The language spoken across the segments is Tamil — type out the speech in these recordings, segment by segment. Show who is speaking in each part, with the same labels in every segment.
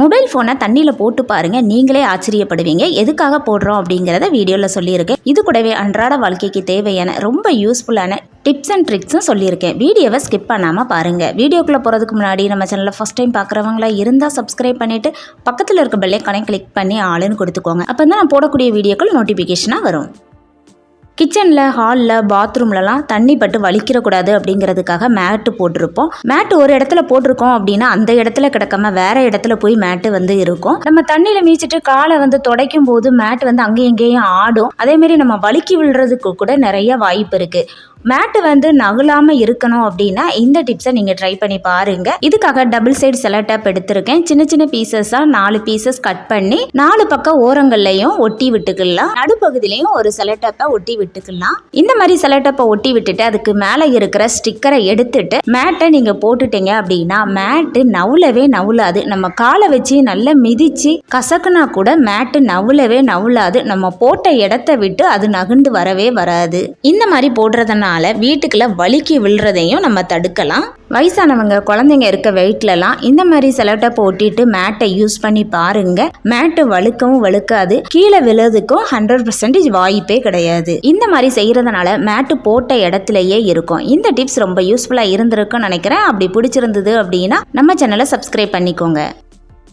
Speaker 1: மொபைல் ஃபோனை தண்ணியில் போட்டு பாருங்கள் நீங்களே ஆச்சரியப்படுவீங்க. எதுக்காக போடுறோம் அப்படிங்கிறத வீடியோவில் சொல்லியிருக்கேன். இது கூடவே அன்றாட வாழ்க்கைக்கு தேவையான ரொம்ப யூஸ்ஃபுல்லான டிப்ஸ் அண்ட் ட்ரிக்ஸும் சொல்லியிருக்கேன். வீடியோவை ஸ்கிப் பண்ணாமல் பாருங்கள் வீடியோக்குள்ளே போகிறதுக்கு முன்னாடி நம்ம சேனலில் ஃபஸ்ட் டைம் பார்க்குறவங்களா இருந்தால் சப்ஸ்கிரைப் பண்ணிவிட்டு பக்கத்தில் இருக்க பெல்லைக்கானே கிளிக் பண்ணி ஆளுன்னு கொடுத்துக்கோங்க. அப்போ தான் நான் போடக்கூடிய வீடியோக்கள் நோட்டிஃபிகேஷனாக வரும். கிச்சனில் ஹாலில் பாத்ரூம்லலாம் தண்ணி பட்டு வலிக்கிறக்கூடாது அப்படிங்கிறதுக்காக மேட்டு போட்டிருப்போம். மேட்டு ஒரு இடத்துல போட்டிருக்கோம் அப்படின்னா அந்த இடத்துல கிடக்காம வேற இடத்துல போய் மேட்டு வந்து இருக்கும். நம்ம தண்ணியில் மீச்சிட்டு காலை வந்து துடைக்கும் போது மேட் வந்து அங்கேயும் இங்கேயும் ஆடும். அதேமாரி நம்ம வலிக்கி விழுறதுக்கு கூட நிறைய வாய்ப்பு இருக்குது மேட்டு வந்து நகுலாமல் இருக்கணும் அப்படின்னா இந்த டிப்ஸை நீங்கள் ட்ரை பண்ணி பாருங்கள் இதுக்காக டபுள் சைடு செலட்டப் எடுத்திருக்கேன். சின்ன சின்ன பீசஸாக நாலு பீசஸ் கட் பண்ணி நாலு பக்கம் ஓரங்கள்லையும் ஒட்டி விட்டுக்கலாம். நடுப்பகுதியிலையும் ஒரு செலட்டப்பை ஒட்டி விட்டுக்கலாம். இந்த மாதிரி செலட்டப்பை ஒட்டி விட்டுட்டு அதுக்கு மேலே இருக்கிற ஸ்டிக்கரை எடுத்துட்டு மேட்டை நீங்கள் போட்டுட்டீங்க அப்படின்னா மேட்டு நவுலவே நவுலாது நம்ம காலை வச்சு நல்லா மிதிச்சு கசக்குனா கூட மேட்டு நவுலவே நவுலாது நம்ம போட்ட இடத்த விட்டு அது நகுண்டு வரவே வராது. இந்த மாதிரி போடுறதுனால வீட்டுக்குள்ள வலிக்கு விழுறதையும் நம்ம தடுக்கலாம். வயசானவங்க குழந்தைங்க இருக்க வெயிட்லலாம் இந்த மாதிரி செலட்டை போட்டிட்டு மேட்டை யூஸ் பண்ணி பாருங்க. மேட்டு வழுக்கவும் வழுக்காது. கீழே விழுறதுக்கும் ஹண்ட்ரட் பர்சன்டேஜ் வாய்ப்பே கிடையாது. இந்த மாதிரி செய்கிறதுனால மேட்டு போட்ட இடத்துலயே இருக்கும். இந்த டிப்ஸ் ரொம்ப யூஸ்ஃபுல்லாக இருந்திருக்குன்னு நினைக்கிறேன். அப்படி பிடிச்சிருந்தது அப்படின்னா நம்ம சேனலை சப்ஸ்கிரைப் பண்ணிக்கோங்க.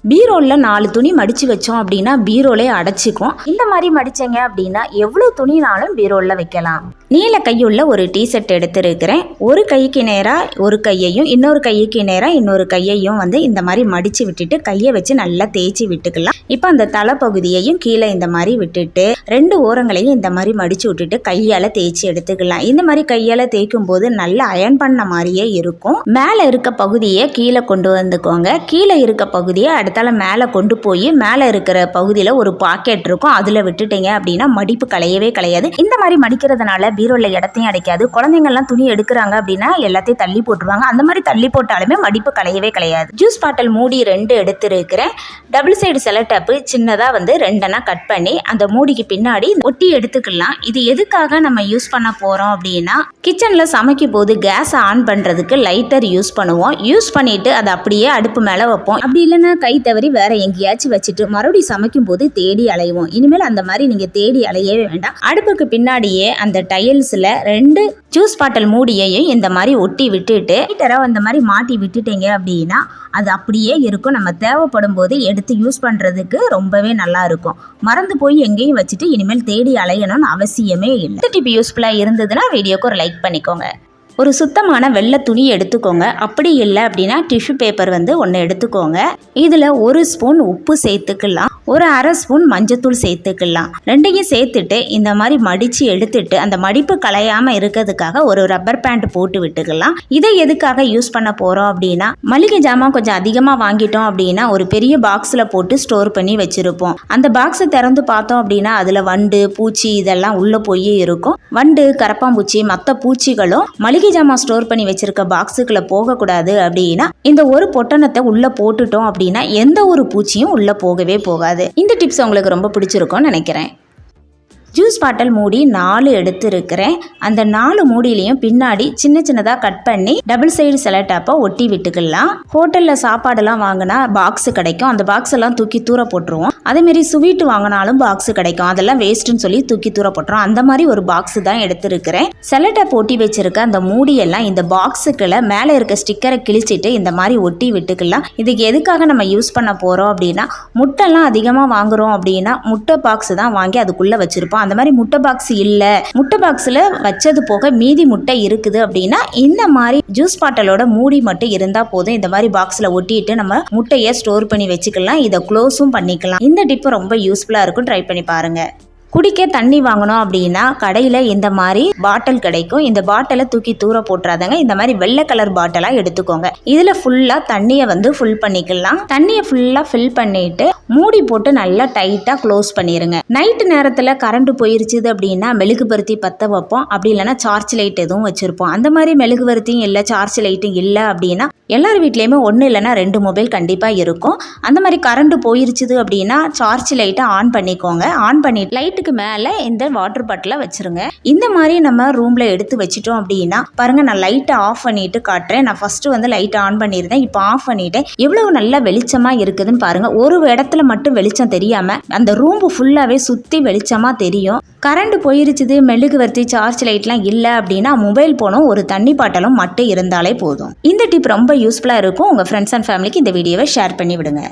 Speaker 1: பீரோவில் நாலு துணி மடித்து வச்சோம் அப்படின்னா பீரோலே அடைச்சிக்கும். இந்த மாதிரி மடிச்சீங்க அப்படின்னா எவ்வளோ துணினாலும் பீரோவில் வைக்கலாம். நீல கையுள்ள ஒரு டிஷர்ட் எடுத்திருக்கிறேன். ஒரு கைக்கு நேராக ஒரு கையையும் இன்னொரு கைக்கு நேராக இன்னொரு கையையும் வந்து இந்த மாதிரி மடித்து விட்டுட்டு கையை வச்சு நல்லா தேய்ச்சி விட்டுக்கலாம். இப்போ அந்த தலைப்பகுதியையும் கீழே இந்த மாதிரி விட்டுட்டு ரெண்டு ஓரங்களையும் இந்த மாதிரி மடித்து விட்டுட்டு கையால் தேய்ச்சி எடுத்துக்கலாம். இந்த மாதிரி கையால் தேய்க்கும் போது நல்லா அயன் பண்ண மாதிரியே இருக்கும். மேலே இருக்க பகுதியை கீழே கொண்டு வந்துக்கோங்க. கீழே இருக்க பகுதியை அடுத்தால மேலே கொண்டு போய் மேலே இருக்கிற பகுதியில் ஒரு பாக்கெட் இருக்கும். அதில் விட்டுட்டீங்க அப்படின்னா மடிப்பு களையவே கிடையாது இந்த மாதிரி மடிக்கிறதுனால பீரோவில் இடத்தையும் அடைக்காது. குழந்தைங்கள்லாம் துணி எடுக்கிறாங்க அப்படின்னா எல்லாத்தையும் தள்ளி போட்டுருவாங்க. அந்த மாதிரி தள்ளி போட்டாலுமே மடிப்பு கலையவே கிடையாது ஜூஸ் பாட்டில் மூடி ரெண்டு எடுத்துருக்கிறேன் டபுள் சைடு செலட்டப்பு சின்னதாக வந்து ரெண்டெண்ணா கட் பண்ணி அந்த மூடிக்கு பின்னாடி ஒட்டி எடுத்துக்கலாம். இது எதுக்காக நம்ம யூஸ் பண்ண போகிறோம் அப்படின்னா கிச்சனில் சமைக்கும் போது கேஸை ஆன் பண்ணுறதுக்கு லைட்டர் யூஸ் பண்ணுவோம். யூஸ் பண்ணிட்டு அதை அப்படியே அடுப்பு மேலே வைப்போம். அப்படி இல்லைன்னா கை தவறி வேற எங்கேயாச்சும் வச்சுட்டு மறுபடியும் சமைக்கும் போது தேடி அலைவோம். இனிமேல் அந்த மாதிரி நீங்கள் தேடி அலையவே வேண்டாம். அடுப்புக்கு பின்னாடியே அந்த டைல்ஸில் ரெண்டு ஜூஸ் பாட்டில் மூடியையும் இந்த மாதிரி ஒட்டி விட்டுட்டு லைட்டரை அந்த மாதிரி மாட்டி விட்டுட்டீங்க அப்படின்னா அது அப்படியே இருக்கும். நம்ம தேவைப்படும் போது எடுத்து யூஸ் பண்ணுறதுக்கு ரொம்பவே நல்லா இருக்கும். மறந்து போய் எங்கேயும் வச்சுட்டு இனிமேல் தேடி அலையணும்னு அவசியமே இல்லை. டிப் யூஸ்ஃபுல்லாக இருந்ததுன்னா வீடியோக்கு ஒரு லைக் பண்ணிக்கோங்க. ஒரு சுத்தமான வெள்ளை துணி எடுத்துக்கோங்க. அப்படி இல்லை அப்படின்னா டிஷ்யூ பேப்பர் வந்து ஒன்று எடுத்துக்கோங்க. இதில் ஒரு ஸ்பூன் உப்பு சேர்த்துக்கலாம். ஒரு அரை ஸ்பூன் மஞ்சத்தூள் சேர்த்துக்கலாம். ரெண்டையும் சேர்த்துட்டு இந்த மாதிரி மடித்து எடுத்துட்டு அந்த மடிப்பு கலையாமல் இருக்கிறதுக்காக ஒரு ரப்பர் பேண்ட் போட்டு விட்டுக்கலாம். இதை எதுக்காக யூஸ் பண்ண போகிறோம் அப்படின்னா மளிகை ஜாமான் கொஞ்சம் அதிகமாக வாங்கிட்டோம் அப்படின்னா ஒரு பெரிய பாக்ஸில் போட்டு ஸ்டோர் பண்ணி வச்சுருப்போம். அந்த பாக்ஸை திறந்து பார்த்தோம் அப்படின்னா அதில் வண்டு பூச்சி இதெல்லாம் உள்ளே போய் இருக்கும். வண்டு கரப்பாம்பூச்சி மற்ற பூச்சிகளும் மளிகை ஜாமான் ஸ்டோர் பண்ணி வச்சிருக்க பாக்ஸுக்குள்ள போகக்கூடாது அப்படின்னா இந்த ஒரு பொட்டணத்தை உள்ள போட்டுட்டோம் அப்படின்னா எந்த ஒரு பூச்சியும் உள்ள போகவே போகாது. இந்த டிப்ஸ் உங்களுக்கு ரொம்ப பிடிச்சிருக்கும்னு நினைக்கிறேன். ஜூஸ் பாட்டில் மூடி நாலு எடுத்துருக்கிறேன். அந்த நாலு மூடியிலையும் பின்னாடி சின்ன சின்னதாக கட் பண்ணி டபுள் சைடு செலட்டாப்பை ஒட்டி விட்டுக்கலாம். ஹோட்டலில் சாப்பாடெல்லாம் வாங்கினா பாக்ஸ் கிடைக்கும். அந்த பாக்ஸ் எல்லாம் தூக்கி தூர போட்டுருவோம். அதேமாரி ஸ்வீட் வாங்கினாலும் பாக்ஸ் கிடைக்கும். அதெல்லாம் வேஸ்ட்டுன்னு சொல்லி தூக்கி தூர போட்டுரும் அந்த மாதிரி ஒரு பாக்ஸ் தான் எடுத்திருக்கிறேன். செலட்டாப் ஒட்டி வச்சிருக்க அந்த மூடியெல்லாம் இந்த பாக்ஸுக்குள்ள மேலே இருக்க ஸ்டிக்கரை கிழிச்சிட்டு இந்த மாதிரி ஒட்டி விட்டுக்கலாம். இதுக்கு எதுக்காக நம்ம யூஸ் பண்ண போகிறோம் அப்படின்னா முட்டைலாம் அதிகமாக வாங்குறோம் அப்படின்னா முட்டை பாக்ஸ் தான் வாங்கி அதுக்குள்ளே வச்சுருப்போம். அந்த மாதிரி முட்டை பாக்ஸ் இல்லை. முட்டை பாக்ஸில் வச்சது போக மீதி முட்டை இருக்குது அப்படின்னா இந்த மாதிரி ஜூஸ் பாட்டலோட மூடி மட்டும் இருந்தால் போதும். இந்த மாதிரி பாக்ஸில் ஒட்டிட்டு நம்ம முட்டையை ஸ்டோர் பண்ணி வச்சுக்கலாம். இதை க்ளோஸும் பண்ணிக்கலாம். இந்த டிப்பு ரொம்ப யூஸ்ஃபுல்லாக இருக்கும். ட்ரை பண்ணி பாருங்கள் குடிக்க தண்ணி வாங்கணும் அப்படின்னா கடையில் இந்த மாதிரி பாட்டில் கிடைக்கும். இந்த பாட்டிலை தூக்கி தூர போட்டுறாதங்க. இந்த மாதிரி வெள்ளை கலர் பாட்டிலாக எடுத்துக்கோங்க. இதில் ஃபுல்லாக தண்ணியை வந்து ஃபில் பண்ணிக்கலாம். தண்ணியை ஃபுல்லாக ஃபில் பண்ணிட்டு மூடி போட்டு நல்லா டைட்டாக க்ளோஸ் பண்ணிடுங்க நைட்டு நேரத்தில் கரண்ட் போயிருச்சுது அப்படின்னா மெழுகு பருத்தி பற்ற வைப்போம். அப்படி இல்லைன்னா சார்ஜ் லைட் எதுவும் வச்சுருப்போம். அந்த மாதிரி மெழுகு பருத்தியும் இல்லை சார்ஜ் லைட்டும் இல்லை அப்படின்னா எல்லார் வீட்லேயுமே ஒன்று இல்லைன்னா ரெண்டு மொபைல் கண்டிப்பாக இருக்கும். அந்த மாதிரி கரண்ட் போயிருச்சுது அப்படின்னா சார்ஜ் லைட்டை ஆன் பண்ணிக்கோங்க. ஆன் பண்ணிட்டு லைட் பிளேட்டுக்கு மேலே இந்த வாட்டர் பாட்டிலை வச்சிருங்க. இந்த மாதிரி நம்ம ரூமில் எடுத்து வச்சிட்டோம் அப்படின்னா பாருங்கள் நான் லைட்டை ஆஃப் பண்ணிட்டு காட்டுறேன். நான் ஃபஸ்ட்டு வந்து லைட்டை ஆன் பண்ணியிருந்தேன் இப்போ ஆஃப் பண்ணிட்டேன். எவ்வளோ நல்லா வெளிச்சமாக இருக்குதுன்னு பாருங்கள் ஒரு இடத்துல மட்டும் வெளிச்சம் தெரியாமல் அந்த ரூம் ஃபுல்லாகவே சுற்றி வெளிச்சமாக தெரியும். கரண்ட் போயிருச்சுது மெழுகுவர்த்தி சார்ஜ் லைட்லாம் இல்லை அப்படின்னா மொபைல் போனும் ஒரு தண்ணி பாட்டலும் மட்டும் இருந்தாலே போதும். இந்த டிப் ரொம்ப யூஸ்ஃபுல்லாக இருக்கும். உங்கள் ஃப்ரெண்ட்ஸ் அண்ட் ஃபேமிலிக்கு இந்த வீடியோவை ஷேர் பண்ணி விடுங்க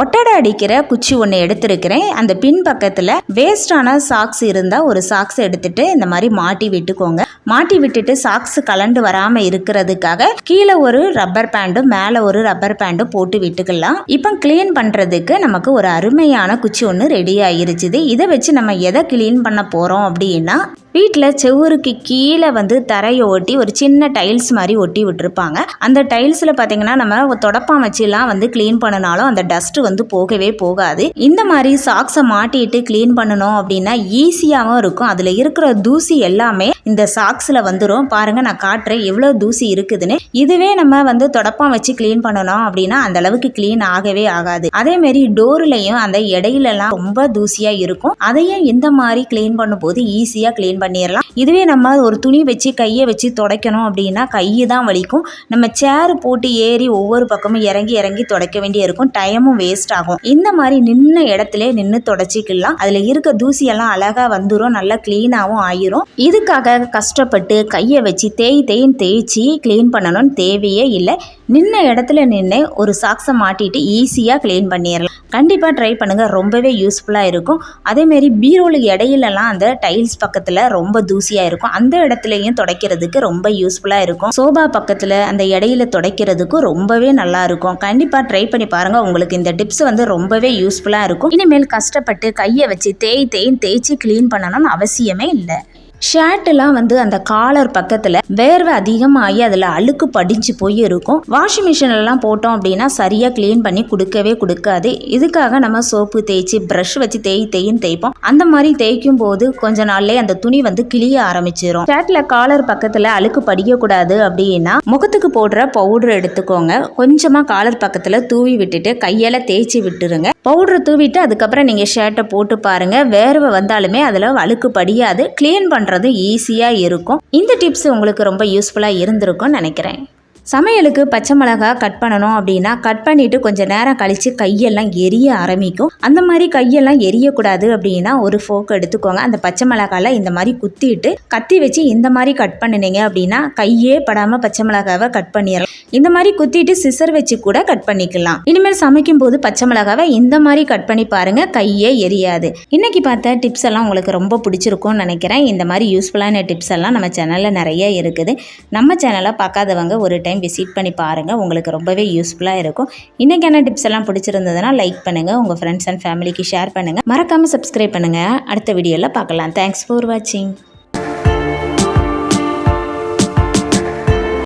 Speaker 1: ஒட்டடை அடிக்கிற குச்சி ஒன்று எடுத்திருக்கிறேன். அந்த பின் பக்கத்தில் வேஸ்டான சாக்ஸ் இருந்தால் ஒரு சாக்ஸ் எடுத்துட்டு இந்த மாதிரி மாட்டி விட்டுக்கோங்க. மாட்டி விட்டுட்டு சாக்ஸ் கலண்டு வராமல் இருக்கிறதுக்காக கீழே ஒரு ரப்பர் பேண்டும் மேலே ஒரு ரப்பர் பேண்டும் போட்டு விட்டுக்கலாம். இப்போ க்ளீன் பண்ணுறதுக்கு நமக்கு ஒரு அருமையான குச்சி ஒன்று ரெடி ஆயிருச்சுது. இதை வச்சு நம்ம எதை க்ளீன் பண்ண போகிறோம் அப்படின்னா வீட்டில் செவ்வருக்கு கீழே வந்து தரையை ஒட்டி ஒரு சின்ன டைல்ஸ் மாதிரி ஒட்டி விட்டுருப்பாங்க. அந்த டைல்ஸில் பார்த்தீங்கன்னா நம்ம தொடப்பம் வச்சுலாம் வந்து க்ளீன் பண்ணினாலும் அந்த டஸ்ட்டு வந்து போகவே போகாது. இந்த மாதிரி சாக்ஸை மாட்டிட்டு க்ளீன் பண்ணணும் அப்படின்னா ஈஸியாகவும் இருக்கும். அதில் இருக்கிற தூசி எல்லாமே இந்த சாக்ஸ் பாக்ஸில் வந்துடும் பாருங்கள் நான் காட்டுறேன் எவ்வளோ தூசி இருக்குதுன்னு. இதுவே நம்ம வந்து தொடப்பம் வச்சு க்ளீன் பண்ணணும் அப்படின்னா அந்த அளவுக்கு க்ளீன் ஆகவே ஆகாது. அதேமாரி டோர்லையும் அந்த இடையிலலாம் ரொம்ப தூசியாக இருக்கும். அதையும் இந்த மாதிரி க்ளீன் பண்ணும்போது ஈஸியாக க்ளீன் பண்ணிடலாம் இதுவே நம்ம ஒரு துணி வச்சு கையை வச்சு துடைக்கணும் அப்படின்னா கை தான் வலிக்கும். நம்ம சேர் போட்டு ஏறி ஒவ்வொரு பக்கமும் இறங்கி இறங்கி துடைக்க வேண்டிய இருக்கும். டைமும் வேஸ்ட் ஆகும். இந்த மாதிரி நின்ன இடத்துல நின்று தொடச்சிக்கலாம். அதில் இருக்க தூசியெல்லாம் அழகாக வந்துடும் நல்லா க்ளீனாகவும் ஆயிரும். இதுக்காக கஷ்டம் கஷ்டப்பட்டு கையை வச்சு தேய் தேய்ன்னு தேய்ச்சி க்ளீன் பண்ணணும்னு தேவையே இல்லை. நின்ன இடத்துல நின்று ஒரு சாக்ஸை மாட்டிட்டு ஈஸியாக க்ளீன் பண்ணிடலாம் கண்டிப்பாக ட்ரை பண்ணுங்கள் ரொம்பவே யூஸ்ஃபுல்லாக இருக்கும். அதேமாரி பீரோலுக்கு இடையிலலாம் அந்த டைல்ஸ் பக்கத்தில் ரொம்ப தூசியாக இருக்கும். அந்த இடத்துலையும் துடைக்கிறதுக்கு ரொம்ப யூஸ்ஃபுல்லாக இருக்கும். சோபா பக்கத்தில் அந்த இடையில துடைக்கிறதுக்கும் ரொம்பவே நல்லா இருக்கும். கண்டிப்பாக ட்ரை பண்ணி பாருங்கள் உங்களுக்கு இந்த டிப்ஸ் வந்து ரொம்பவே யூஸ்ஃபுல்லாக இருக்கும். இனிமேல் கஷ்டப்பட்டு கையை வச்சு தேய் தேய்ன்னு தேய்ச்சி க்ளீன் பண்ணணும்னு அவசியமே இல்லை. ஷர்ட்லாம் வந்து அந்த காலர் பக்கத்தில் வேர்வை அதிகமாகி அதில் அழுக்கு படிஞ்சு போய் இருக்கும் வாஷிங் மிஷின்லாம் போட்டோம் அப்படின்னா சரியாக க்ளீன் பண்ணி கொடுக்கவே கொடுக்காது. இதுக்காக நம்ம சோப்பு தேய்ச்சி ப்ரஷ் வச்சு தேய் தேயின்னு தேய்ப்போம். அந்த மாதிரி தேய்க்கும் போது கொஞ்ச நாள்லேயே அந்த துணி வந்து கிளிய ஆரம்பிச்சிடும் ஷர்ட்ல காலர் பக்கத்தில் அழுக்கு படிக்கக்கூடாது அப்படின்னா முகத்துக்கு போடுற பவுடர் எடுத்துக்கோங்க. கொஞ்சமாக காலர் பக்கத்தில் தூவி விட்டுட்டு கையால் தேய்ச்சி விட்டுருங்க. பவுடர் தூவிட்டு அதுக்கப்புறம் நீங்கள் ஷர்ட்டை போட்டு பாருங்கள் வேர்வை வந்தாலுமே அதில் அழுக்கு படியாது. க்ளீன் பண்ணுறது ஈஸியாக இருக்கும். இந்த டிப்ஸ் உங்களுக்கு ரொம்ப யூஸ்ஃபுல்லாக இருந்திருக்கும்னு நினைக்கிறேன். சமையலுக்கு பச்சை மிளகா கட் பண்ணணும் அப்படின்னா கட் பண்ணிவிட்டு கொஞ்சம் நேரம் கழித்து கையெல்லாம் எரிய ஆரம்பிக்கும். அந்த மாதிரி கையெல்லாம் எரியக்கூடாது அப்படின்னா ஒரு ஃபோக் எடுத்துக்கோங்க. அந்த பச்சை மிளகாயில் இந்த மாதிரி குத்திட்டு கத்தி வச்சு இந்த மாதிரி கட் பண்ணினீங்க அப்படின்னா கையே படாமல் பச்சை மிளகாவை கட் பண்ணிடலாம் இந்த மாதிரி குத்திட்டு சிசர் வச்சு கூட கட் பண்ணிக்கலாம். இனிமேல் சமைக்கும் போது பச்சை மிளகாவை இந்த மாதிரி கட் பண்ணி பாருங்க. கையே எரியாது. இன்னைக்கு பார்த்த டிப்ஸ் எல்லாம் உங்களுக்கு ரொம்ப பிடிச்சிருக்கும்னு நினைக்கிறேன். இந்த மாதிரி யூஸ்ஃபுல்லான டிப்ஸ் எல்லாம் நம்ம சேனலில் நிறைய இருக்குது. நம்ம சேனலை பார்க்காதவங்க ஒரு டைம் டைம் விசிட் பண்ணி பாருங்கள் உங்களுக்கு ரொம்பவே யூஸ்ஃபுல்லாக இருக்கும். இன்றைக்கான டிப்ஸ் எல்லாம் பிடிச்சிருந்ததுன்னா லைக் பண்ணுங்கள் உங்கள் ஃப்ரெண்ட்ஸ் அண்ட் ஃபேமிலிக்கு ஷேர் பண்ணுங்கள் மறக்காமல் சப்ஸ்கிரைப் பண்ணுங்கள் அடுத்த வீடியோவில் பார்க்கலாம். தேங்க்ஸ் ஃபார் வாட்சிங்